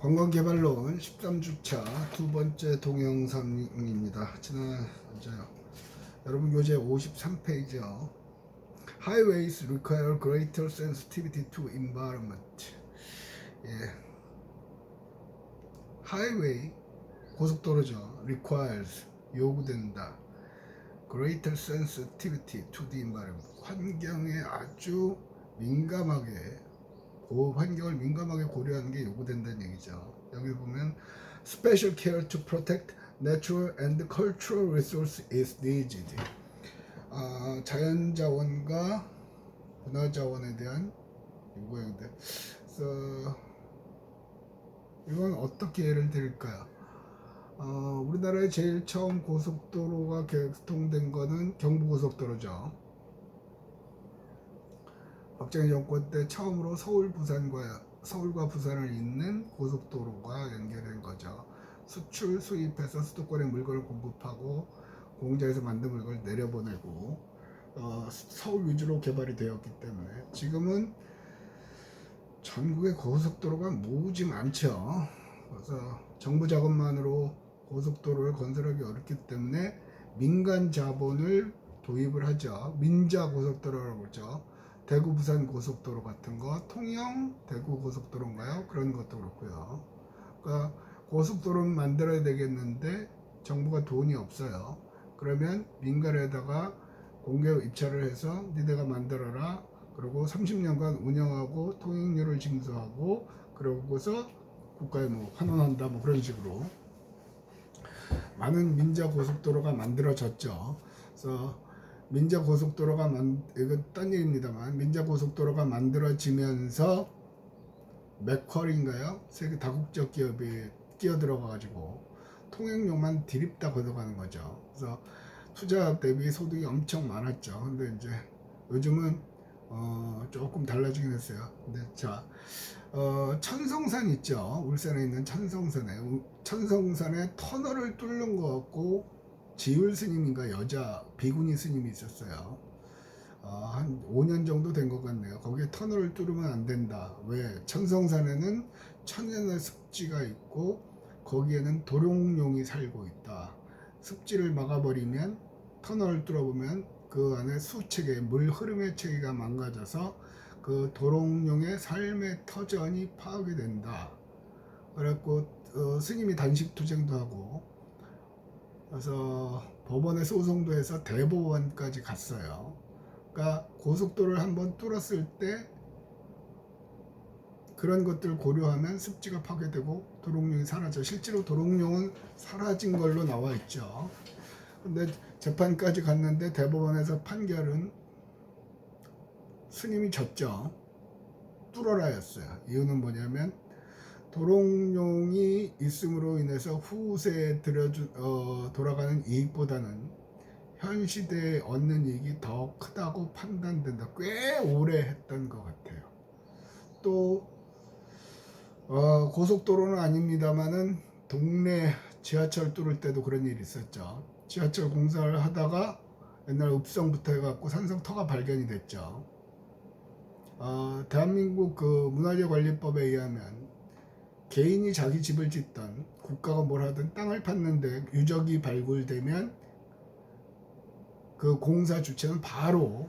관광개발론 13주차 두 번째 동영상입니다. 지난 언제요? 여러분 교재 53페이지요. Highways require greater sensitivity to environment. 예. 하이웨이 고속도로죠. requires 요구된다. greater sensitivity to the environment. 환경에 아주 민감하게 그 환경을 민감하게 고려하는 게 요구된다는 얘기죠. 여기 보면 special care to protect natural and cultural resource is needed. 아, 자연 자원과 문화 자원에 대한 요구인데, 그래서 이건 어떻게 예를 들까요? 어, 우리나라에 제일 처음 고속도로가 개통된 거는 경부고속도로죠. 박정희 정권 때 처음으로 서울 부산과 서울과 부산을 잇는 고속도로가 연결된 거죠. 수출 수입해서 수도권에 물건을 공급하고 공장에서 만든 물건을 내려보내고 어, 서울 위주로 개발이 되었기 때문에 지금은 전국의 고속도로가 무지 많죠. 그래서 정부 자금만으로 고속도로를 건설하기 어렵기 때문에 민간 자본을 도입을 하죠. 민자 고속도로라고 그러죠. 대구 부산 고속도로 같은 거 통영 대구 고속도로인가요? 그런 것도 그렇고요. 그러니까 고속도로는 만들어야 되겠는데 정부가 돈이 없어요. 그러면 민간에다가 공개 입찰을 해서 니네가 만들어라. 그리고 30년간 운영하고 통행료를 징수하고 그러고서 국가에 뭐 환원한다 뭐 그런 식으로 많은 민자 고속도로가 만들어졌죠. 그래서 민자 고속도로가 만 이거 딴 얘기입니다만 민자 고속도로가 만들어지면서 맥쿼리인가요? 세계 다국적 기업이 끼어 들어가 가지고 통행료만 디립다 걷어가는 거죠. 그래서 투자 대비 소득이 엄청 많았죠. 근데 이제 요즘은 어, 조금 달라지긴 했어요. 근데 자, 어, 천성산 있죠. 울산에 있는 천성산에 우- 천성산에 터널을 뚫는 것 같고 지율 스님인가 여자 비구니 스님이 있었어요. 어, 한 5년 정도 된 것 같네요. 거기에 터널을 뚫으면 안 된다. 왜? 천성산에는 천연의 습지가 있고 거기에는 도룡룡이 살고 있다. 습지를 막아버리면 터널을 뚫어보면 그 안에 수체계 물 흐름의 체계가 망가져서 그 도롱뇽의 삶의 터전이 파괴된다. 그래갖고 어, 스님이 단식 투쟁도 하고 그래서 법원에 소송도 해서 대법원까지 갔어요. 그러니까 고속도로를 한번 뚫었을 때 그런 것들 고려하면 습지가 파괴되고 도롱뇽이 사라져. 실제로 도롱뇽은 사라진 걸로 나와 있죠. 근데 재판까지 갔는데 대법원에서 판결은 스님이 졌죠. 뚫어라였어요. 이유는 뭐냐면 도롱뇽이 있음으로 인해서 후세에 들여주 어, 돌아가는 이익보다는 현 시대에 얻는 이익이 더 크다고 판단된다. 꽤 오래 했던 것 같아요. 또 어, 고속도로는 아닙니다만은 동네 지하철 뚫을 때도 그런 일이 있었죠. 지하철 공사를 하다가 옛날 읍성부터 해갖고 산성터가 발견이 됐죠. 어, 대한민국 그 문화재관리법에 의하면 개인이 자기 집을 짓던 국가가 뭘 하든 땅을 팠는데 유적이 발굴되면 그 공사 주체는 바로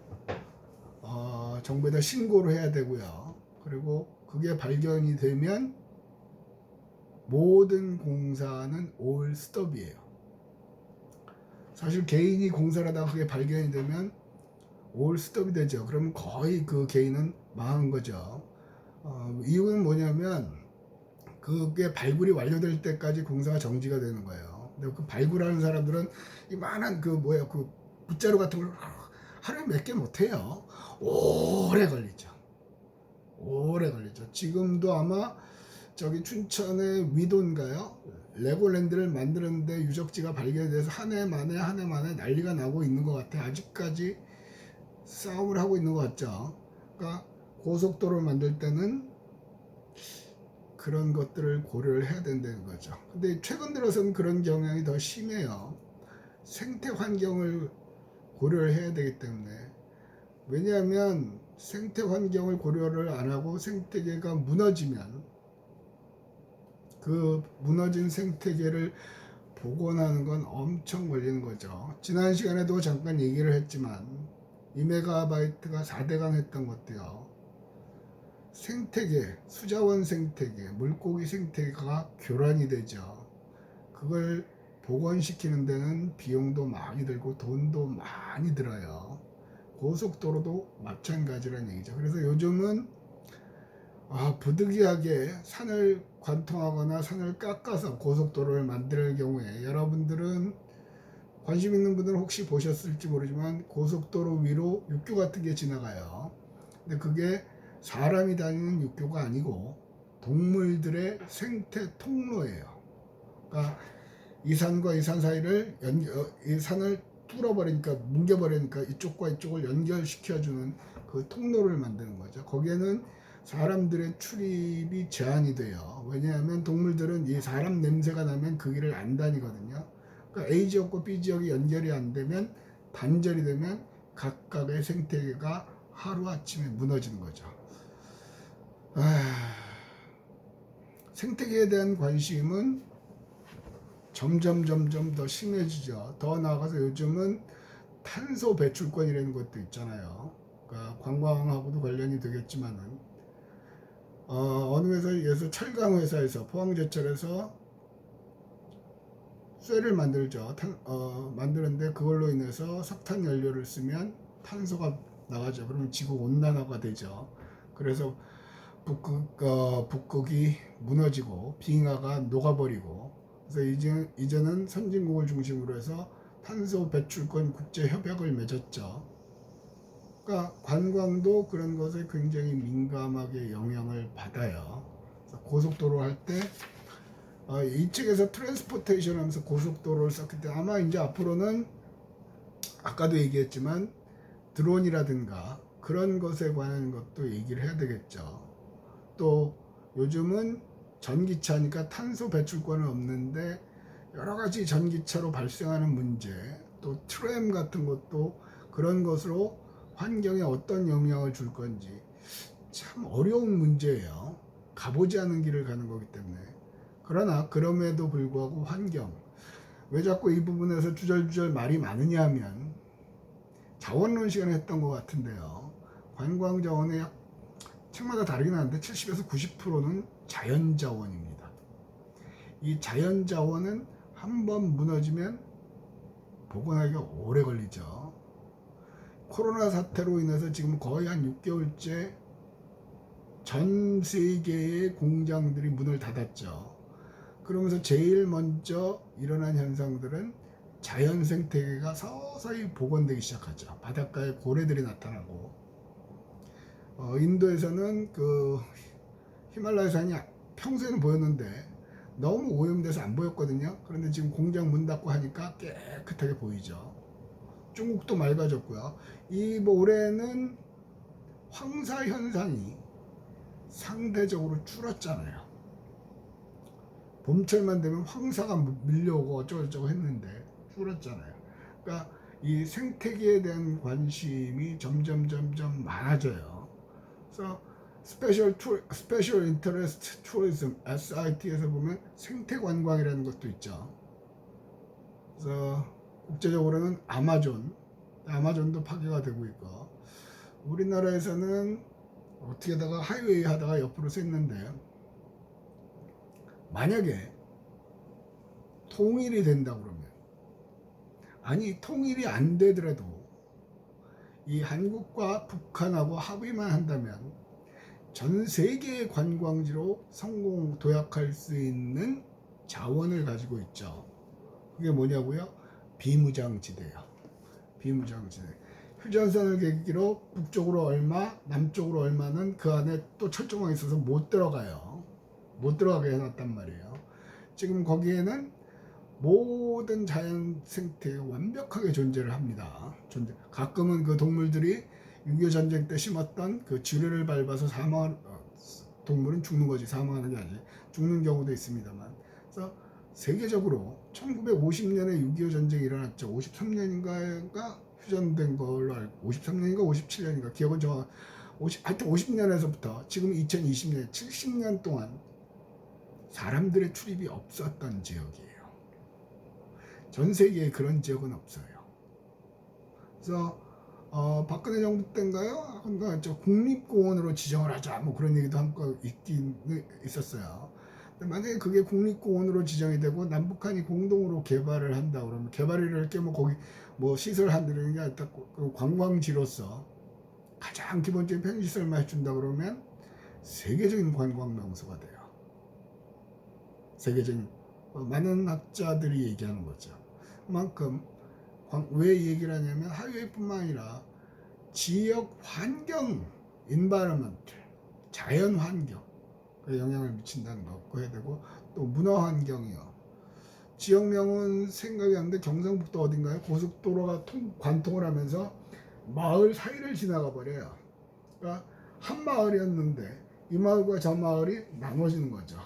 어, 정부에다 신고를 해야 되고요. 그리고 그게 발견이 되면 모든 공사는 올 스톱이에요. 사실 개인이 공사를 하다가 그게 발견이 되면 올 스톱이 되죠. 그러면 거의 그 개인은 망한 거죠. 어, 이유는 뭐냐면 그게 발굴이 완료될 때까지 공사가 정지가 되는 거예요. 근데 그 발굴하는 사람들은 이만한 그 뭐야 그 빗자루 같은 걸 하루에 몇 개 못해요. 오래 걸리죠. 오래 걸리죠. 지금도 아마 저기 춘천의 위도인가요? 레고랜드를 만드는데 유적지가 발견돼서 한 해 만에 한 해 만에 난리가 나고 있는 것 같아. 아직까지 싸움을 하고 있는 것 같죠. 그러니까 고속도로를 만들 때는 그런 것들을 고려를 해야 된다는 거죠. 근데 최근 들어서는 그런 경향이 더 심해요. 생태 환경을 고려를 해야 되기 때문에 왜냐하면 생태 환경을 고려를 안 하고 생태계가 무너지면 그 무너진 생태계를 복원하는 건 엄청 걸리는 거죠. 지난 시간에도 잠깐 얘기를 했지만 2메가바이트가 4대강 했던 것도요. 생태계, 수자원 생태계, 물고기 생태계가 교란이 되죠. 그걸 복원시키는 데는 비용도 많이 들고 돈도 많이 들어요. 고속도로도 마찬가지란 얘기죠. 그래서 요즘은 아, 부득이하게 산을 관통하거나 산을 깎아서 고속도로를 만들 경우에 여러분들은 관심 있는 분들은 혹시 보셨을지 모르지만 고속도로 위로 육교 같은 게 지나가요. 근데 그게 사람이 다니는 육교가 아니고 동물들의 생태 통로예요. 그러니까 이 산과 이 산 사이를 연결, 이 산을 뚫어버리니까 뭉개버리니까 이쪽과 이쪽을 연결시켜주는 그 통로를 만드는 거죠. 거기에는 사람들의 출입이 제한이 돼요. 왜냐하면 동물들은 이 사람 냄새가 나면 그 길을 안 다니거든요. 그러니까 A 지역과 B 지역이 연결이 안 되면 단절이 되면 각각의 생태계가 하루아침에 무너지는 거죠. 아, 생태계에 대한 관심은 점점 점점 더 심해지죠. 더 나아가서 요즘은 탄소 배출권이라는 것도 있잖아요. 그러니까 관광하고도 관련이 되겠지만은 어, 어느 회사에서 철강 회사에서 포항제철에서 쇠를 만들죠. 탄, 어, 만드는데 그걸로 인해서 석탄 연료를 쓰면 탄소가 나가죠. 그러면 지구 온난화가 되죠. 그래서 북극 어, 북극이 무너지고 빙하가 녹아버리고 그래서 이제 이제는 선진국을 중심으로 해서 탄소 배출권 국제 협약을 맺었죠. 그러니까 관광도 그런 것에 굉장히 민감하게 영향을 받아요. 고속도로 할때 어, 이 측에서 트랜스포테이션 하면서 고속도로를 썼기 때문에 아마 이제 앞으로는 아까도 얘기했지만 드론이라든가 그런 것에 관한 것도 얘기를 해야 되겠죠. 또 요즘은 전기차니까 탄소 배출권은 없는데 여러 가지 전기차로 발생하는 문제, 또 트램 같은 것도 그런 것으로 환경에 어떤 영향을 줄 건지 참 어려운 문제예요. 가보지 않은 길을 가는 거기 때문에. 그러나 그럼에도 불구하고 환경. 왜 자꾸 이 부분에서 주절주절 말이 많으냐 하면 자원론 시간에 했던 것 같은데요. 관광 자원의 약 책마다 다르긴 한데 70에서 90%는 자연 자원입니다. 이 자연 자원은 한 번 무너지면 복원하기가 오래 걸리죠. 코로나 사태로 인해서 지금 거의 한 6개월째 전 세계의 공장들이 문을 닫았죠. 그러면서 제일 먼저 일어난 현상들은 자연 생태계가 서서히 복원되기 시작하죠. 바닷가에 고래들이 나타나고 어, 인도에서는 그 히말라야 산이 평소에는 보였는데 너무 오염돼서 안 보였거든요. 그런데 지금 공장 문 닫고 하니까 깨끗하게 보이죠. 중국도 맑아졌고요. 이 뭐 올해는 황사 현상이 상대적으로 줄었잖아요. 봄철만 되면 황사가 밀려오고 어쩌고저쩌고 했는데 줄었잖아요. 그러니까 이 생태계에 대한 관심이 점점 점점 많아져요. 그래서 스페셜 투 스페셜 인터레스트 투리즘 SIT에서 보면 생태 관광이라는 것도 있죠. 그래서 국제적으로는 아마존, 아마존도 파괴가 되고 있고 우리나라에서는 어떻게다가 하이웨이 하다가 옆으로 샜는데 만약에 통일이 된다 그러면 아니 통일이 안 되더라도 이 한국과 북한하고 합의만 한다면 전 세계의 관광지로 성공 도약할 수 있는 자원을 가지고 있죠. 그게 뭐냐고요? 비무장지대요. 비무장지대. 휴전선을 계기로 북쪽으로 얼마, 남쪽으로 얼마는 그 안에 또 철조망이 있어서 못 들어가요. 못 들어가게 해놨단 말이에요. 지금 거기에는 모든 자연 생태가 완벽하게 존재를 합니다. 존재. 가끔은 그 동물들이 6.25 전쟁 때 심었던 그 지뢰를 밟아서 사망, 어, 동물은 죽는 거지 사망하는 게 아니지 죽는 경우도 있습니다만. 그래서 세계적으로 1950년에 6.25 전쟁이 일어났죠. 53년인가가 휴전된 걸로 알고 53년인가 57년인가 기억은 정확 50, 하여튼 50년에서부터 지금 2020년 70년 동안 사람들의 출입이 없었던 지역이에요. 전 세계에 그런 지역은 없어요. 그래서 어, 박근혜 정부 때인가요? 저 국립공원으로 지정을 하자 뭐 그런 얘기도 한거 있긴 있었어요. 만약에 그게 국립공원으로 지정이 되고 남북한이 공동으로 개발을 한다 그러면 개발을 할 게 뭐 거기 뭐 시설 한다는 게 아니라 그 관광지로서 가장 기본적인 편의시설만 해준다 그러면 세계적인 관광 명소가 돼요. 세계적인 어, 많은 학자들이 얘기하는 거죠. 그만큼 광- 왜 얘기를 하냐면 하이웨이뿐만 아니라 지역 환경, 인바르먼트, 자연 환경 그 영향을 미친다는 거 그거 해야 되고 또 문화 환경이요. 지역명은 생각이 안 나는데 경상북도 어딘가요? 고속도로가 통, 관통을 하면서 마을 사이를 지나가 버려요. 그러니까 한 마을이었는데 이 마을과 저 마을이 나눠지는 거죠.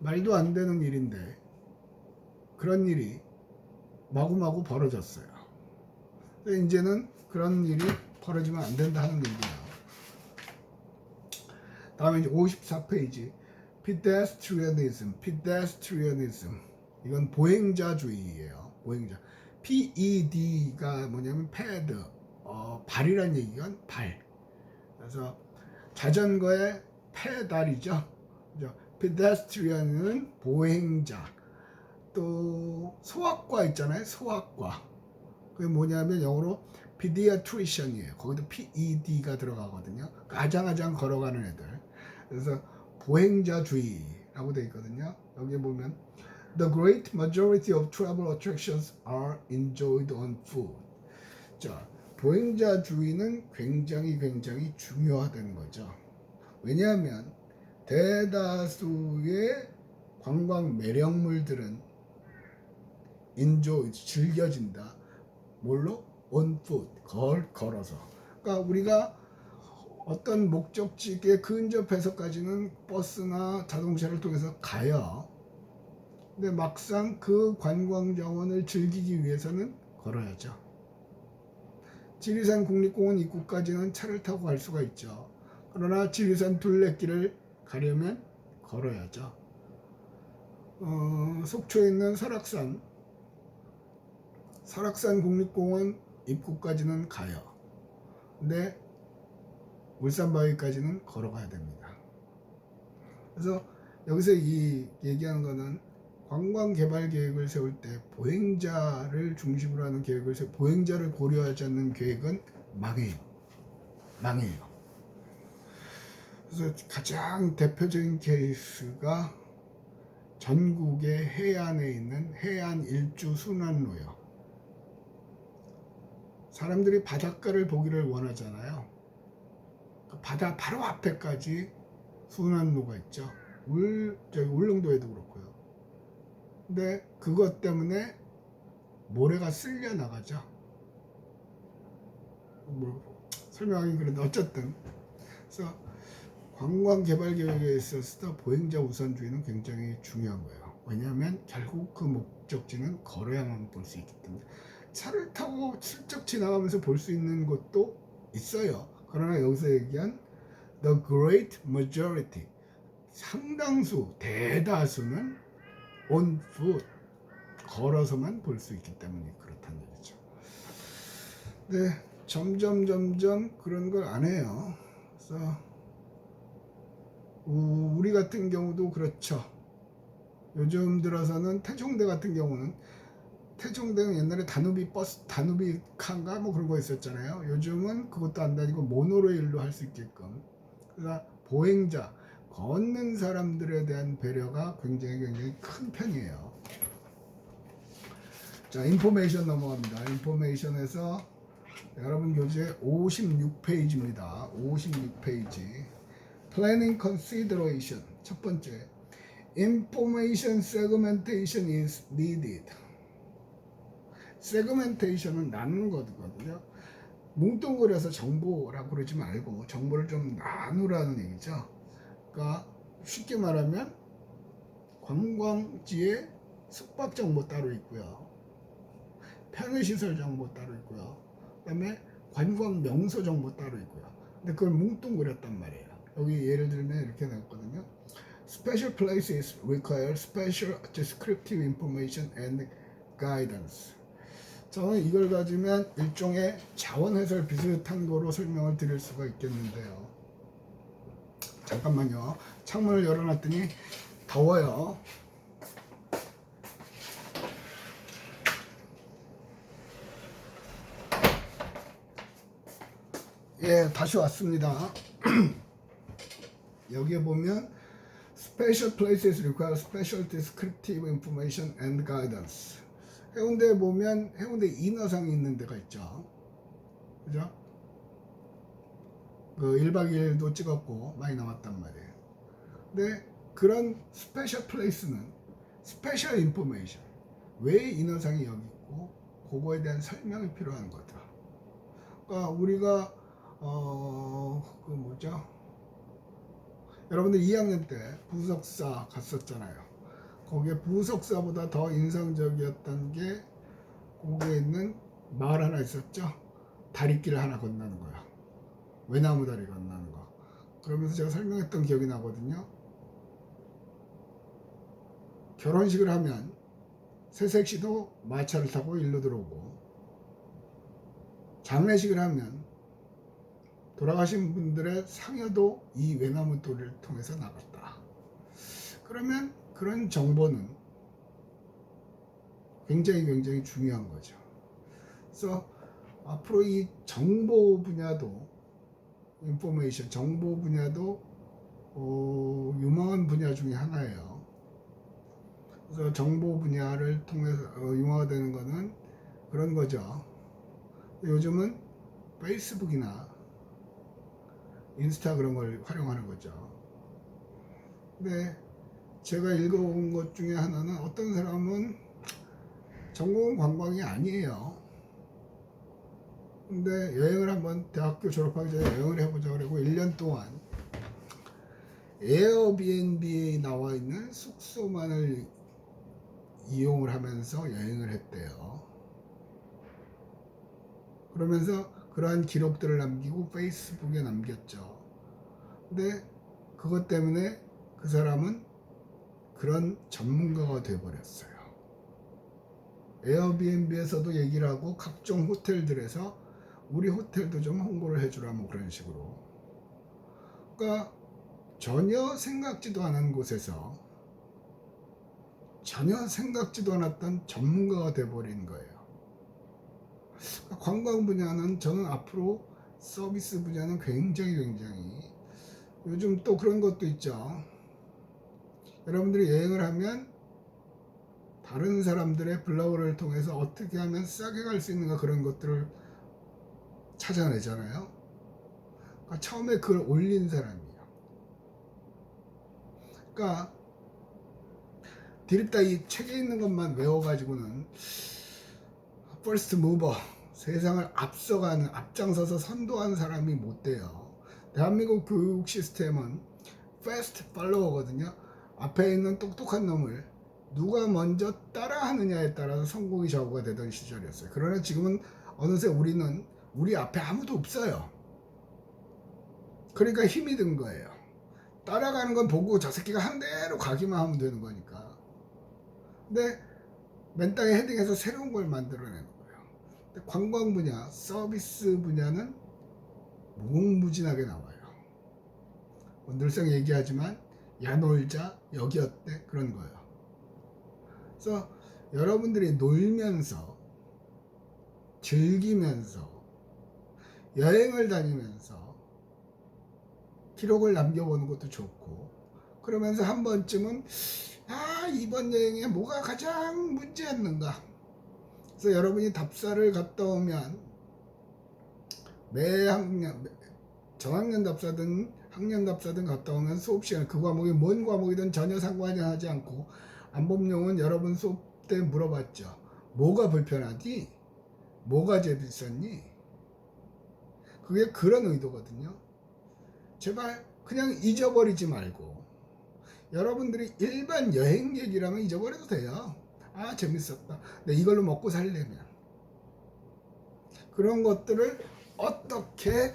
말도 안 되는 일인데 그런 일이 마구마구 벌어졌어요. 이제는 그런 일이 벌어지면 안 된다 하는 얘기예요. 다음에 이제 54페이지 pedestrianism, pedestrianism 이건 보행자주의예요. 보행자. PED가 뭐냐면 ped, 어, 발이란 얘기가 발. 그래서 자전거의 페달이죠. 그죠? pedestrian은 보행자. 또 소아과 있잖아요. 소아과. 그게 뭐냐면 영어로 pediatrician이에요. 거기도 PED가 들어가거든요. 아장아장 걸어가는 애들. 그래서 보행자주의라고 되어 있거든요. 여기 보면 The great majority of travel attractions are enjoyed on foot. 자, 보행자주의는 굉장히 굉장히 중요하다는 거죠. 왜냐하면 대다수의 관광 매력물들은 인조 즐겨진다. 뭘로? on foot 걸 걸어서. 그러니까 우리가 어떤 목적지에 근접해서까지는 버스나 자동차를 통해서 가요. 근데 막상 그 관광 정원을 즐기기 위해서는 걸어야죠. 지리산 국립공원 입구까지는 차를 타고 갈 수가 있죠. 그러나 지리산 둘레길을 가려면 걸어야죠. 어, 속초에 있는 설악산, 설악산 국립공원 입구까지는 가요. 근데 울산바위까지는 걸어가야 됩니다. 그래서 여기서 이 얘기하는 거는 관광 개발 계획을 세울 때 보행자를 중심으로 하는 계획을 세 보행자를 고려하지 않는 계획은 망해요. 망해요. 그래서 가장 대표적인 케이스가 전국의 해안에 있는 해안 일주 순환로요. 사람들이 바닷가를 보기를 원하잖아요. 그 바다 바로 앞에까지 순환로가 있죠. 울 저기 울릉도에도 그렇고요. 근데 그것 때문에 모래가 쓸려 나가죠. 뭐 설명하기 그런데 어쨌든 그래서 관광 개발 계획에 있어서 보행자 우선주의는 굉장히 중요한 거예요. 왜냐하면 결국 그 목적지는 걸어야만 볼 수 있기 때문에 차를 타고 슬쩍 지나가면서 볼 수 있는 곳도 있어요. 그러나 여기서 얘기한 the great majority 상당수 대다수는 on foot 걸어서만 볼 수 있기 때문에 그렇다는 얘기죠. 네, 점점 점점 그런 걸 안 해요. 그래서 우- 우리 같은 경우도 그렇죠. 요즘 들어서는 태종대 같은 경우는 태종대는 옛날에 다누비 버스, 다누비 칸가 뭐 그런 거 있었잖아요. 요즘은 그것도 안 다니고 모노레일로 할 수 있게끔. 그래서 보행자, 걷는 사람들에 대한 배려가 굉장히 굉장히 큰 편이에요. 자, 인포메이션 넘어갑니다. 인포메이션에서 여러분 교재 56페이지입니다. 56페이지. Planning Consideration 첫 번째. Information segmentation is needed. 세그멘테이션은 나누는 거거든요. 뭉뚱그려서 정보라고 그러지 말고 정보를 좀 나누라는 얘기죠. 그러니까 쉽게 말하면 관광지의 숙박 정보 따로 있고요. 편의시설 정보 따로 있고요. 그다음에 관광 명소 정보 따로 있고요. 근데 그걸 뭉뚱그렸단 말이에요. 여기 예를 들면 이렇게 나왔거든요. special places require special descriptive information and guidance. 저는 이걸 가지면 일종의 자원 해설 비슷한 거로 설명을 드릴 수가 있겠는데요. 잠깐만요. 창문을 열어놨더니 더워요. 예, 다시 왔습니다. 여기에 보면 Special places require special descriptive information and guidance. 해운대에 보면 해운대 인어상이 있는 데가 있죠. 그죠? 그 1박 2일도 찍었고 많이 남았단 말이에요. 근데 그런 스페셜 플레이스는 스페셜 인포메이션 왜 인어상이 여기 있고 그거에 대한 설명이 필요한 거다. 그러니까 우리가 어그 뭐죠? 여러분들 2학년 때 부석사 갔었잖아요. 거기에 부석사보다 더 인상적이었던 게 거기에 있는 마을 하나 있었죠. 다리길 하나 건너는 거야. 외나무 다리 건너는 거. 그러면서 제가 설명했던 기억이 나거든요. 결혼식을 하면 새색시도 마차를 타고 일로 들어오고 장례식을 하면 돌아가신 분들의 상여도 이 외나무 돌을 통해서 나갔다. 그러면 그런 정보는 굉장히 굉장히 중요한 거죠. 그래서 앞으로 이 정보 분야도 인포메이션 정보 분야도 어, 유망한 분야 중에 하나예요. 그래서 정보 분야를 통해서 어, 융화되는 거는 그런 거죠. 요즘은 페이스북이나 인스타 그런 걸 활용하는 거죠. 근데 제가 읽어본 것 중에 하나는 어떤 사람은 전공은 관광이 아니에요. 근데 여행을 한번 대학교 졸업하기 전에 여행을 해보자 그러고 1년 동안 에어비앤비에 나와 있는 숙소만을 이용을 하면서 여행을 했대요. 그러면서 그러한 기록들을 남기고 페이스북에 남겼죠. 근데 그것 때문에 그 사람은 그런 전문가가 돼버렸어요. 에어비앤비에서도 얘기를 하고 각종 호텔들에서 우리 호텔도 좀 홍보를 해주라 뭐 그런 식으로. 그러니까 전혀 생각지도 않은 곳에서 전혀 생각지도 않았던 전문가가 돼버린 거예요. 그러니까 관광 분야는 저는 앞으로 서비스 분야는 굉장히 굉장히 요즘 또 그런 것도 있죠. 여러분들이 여행을 하면 다른 사람들의 블로그를 통해서 어떻게 하면 싸게 갈 수 있는가 그런 것들을 찾아내잖아요. 그러니까 처음에 그걸 올린 사람이에요. 그러니까 디립다 이 책에 있는 것만 외워가지고는 퍼스트 무버 세상을 앞서가는 앞장서서 선도한 사람이 못 돼요. 대한민국 교육 시스템은 패스트 팔로워거든요. 앞에 있는 똑똑한 놈을 누가 먼저 따라하느냐에 따라서 성공이 좌우가 되던 시절이었어요. 그러나 지금은 어느새 우리는 우리 앞에 아무도 없어요. 그러니까 힘이 든 거예요. 따라가는 건 보고 저 새끼가 한 대로 가기만 하면 되는 거니까. 근데 맨 땅에 헤딩해서 새로운 걸 만들어내는 거예요. 근데 관광 분야, 서비스 분야는 무궁무진하게 나와요. 뭐 늘상 얘기하지만 야 놀자 여기 어때 그런 거예요. 그래서 여러분들이 놀면서 즐기면서 여행을 다니면서 기록을 남겨보는 것도 좋고 그러면서 한 번쯤은 아 이번 여행에 뭐가 가장 문제였는가 그래서 여러분이 답사를 갔다 오면 매 학년 저학년 답사든 학년 답사든 갔다 오면 수업 시간 그 과목이 뭔 과목이든 전혀 상관이 하지 않고 안법용은 여러분 수업 때 물어봤죠. 뭐가 불편하디? 뭐가 재밌었니? 그게 그런 의도거든요. 제발 그냥 잊어버리지 말고 여러분들이 일반 여행 얘기라면 잊어버려도 돼요. 아 재밌었다. 근데 이걸로 먹고 살려면 그런 것들을 어떻게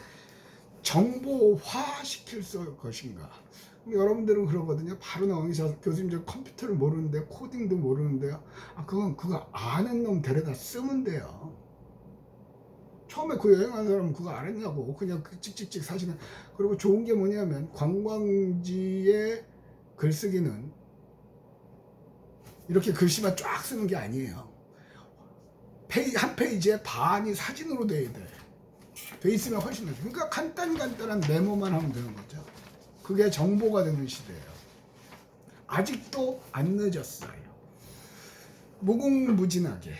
정보화 시킬 수 것인가 여러분들은 그러거든요. 바로 나오니 저 교수님 저 컴퓨터를 모르는데 코딩도 모르는데요. 아 그건 그거 아는 놈 데려다 쓰면 돼요. 처음에 그 여행한 사람은 그거 안 했냐고 그냥 그 찍찍찍 사시는 그리고 좋은 게 뭐냐면 관광지의 글쓰기는 이렇게 글씨만 쫙 쓰는 게 아니에요. 페이, 한 페이지에 반이 사진으로 돼야 돼. 돼 있으면 훨씬 낫죠. 그러니까 간단 간단한 메모만 하면 되는 거죠. 그게 정보가 되는 시대예요. 아직도 안 늦었어요. 무궁무진하게.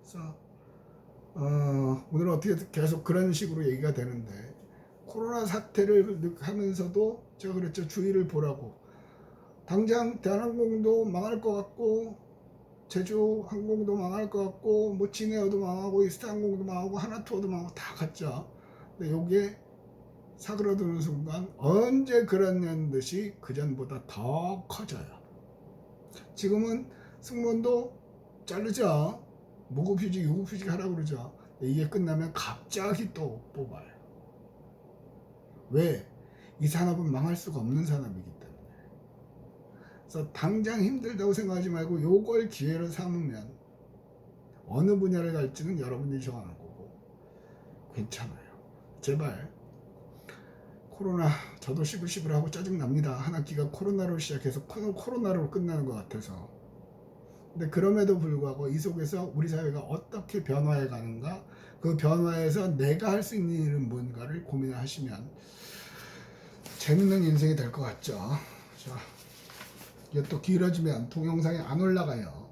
그래서 어, 오늘 어떻게 계속 그런 식으로 얘기가 되는데 코로나 사태를 하면서도 제가 그랬죠 주의를 보라고 당장 대한항공도 망할 것 같고 제주 항공도 망할 것 같고 뭐 진에어도 망하고 이스타항공도 망하고 하나투어도 망하고 다 갔죠. 근데 요게 사그러드는 순간 언제 그랬냐는 듯이 그전보다 더 커져요. 지금은 승무원도 자르죠. 무급휴직, 유급휴직 하라고 그러죠. 이게 끝나면 갑자기 또 뽑아요. 왜? 이 산업은 망할 수가 없는 산업이기 때문에. 그래서 당장 힘들다고 생각하지 말고 요걸 기회로 삼으면 어느 분야를 갈지는 여러분이 정하는 거고 괜찮아요. 제발 코로나 저도 시불시불하고 짜증납니다. 한 학기가 코로나로 시작해서 코- 코로나로 끝나는 것 같아서 근데 그럼에도 불구하고 이 속에서 우리 사회가 어떻게 변화해 가는가 그 변화에서 내가 할 수 있는 일은 뭔가를 고민하시면 재밌는 인생이 될 것 같죠. 자, 이게 또 길어지면 동영상이 안 올라가요.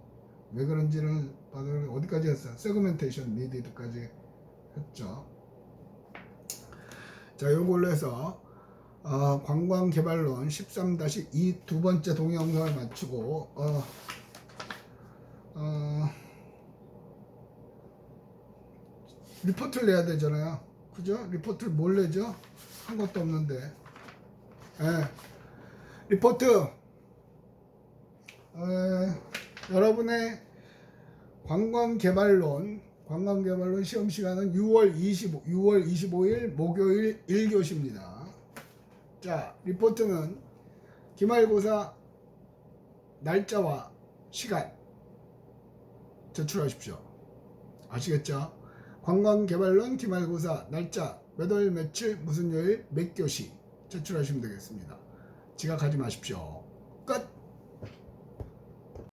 왜 그런지는 어디까지 했어요? 세그멘테이션 니디드까지 했죠. 자, 요걸로 해서 어, 관광 개발론 13-2 두 번째 동영상을 마치고 어, 어, 리포트를 내야 되잖아요. 그죠? 리포트를 뭘 내죠? 한 것도 없는데. 예. 리포트. 어, 여러분의 관광개발론, 관광개발론 시험 시간은 6월 25, 6월 25일 목요일 1교시입니다. 자, 리포트는 기말고사 날짜와 시간 제출하십시오. 아시겠죠? 관광개발론 기말고사 날짜 몇 월 며칠 무슨 요일 몇 교시 제출하시면 되겠습니다. 지각하지 마십시오. 끝.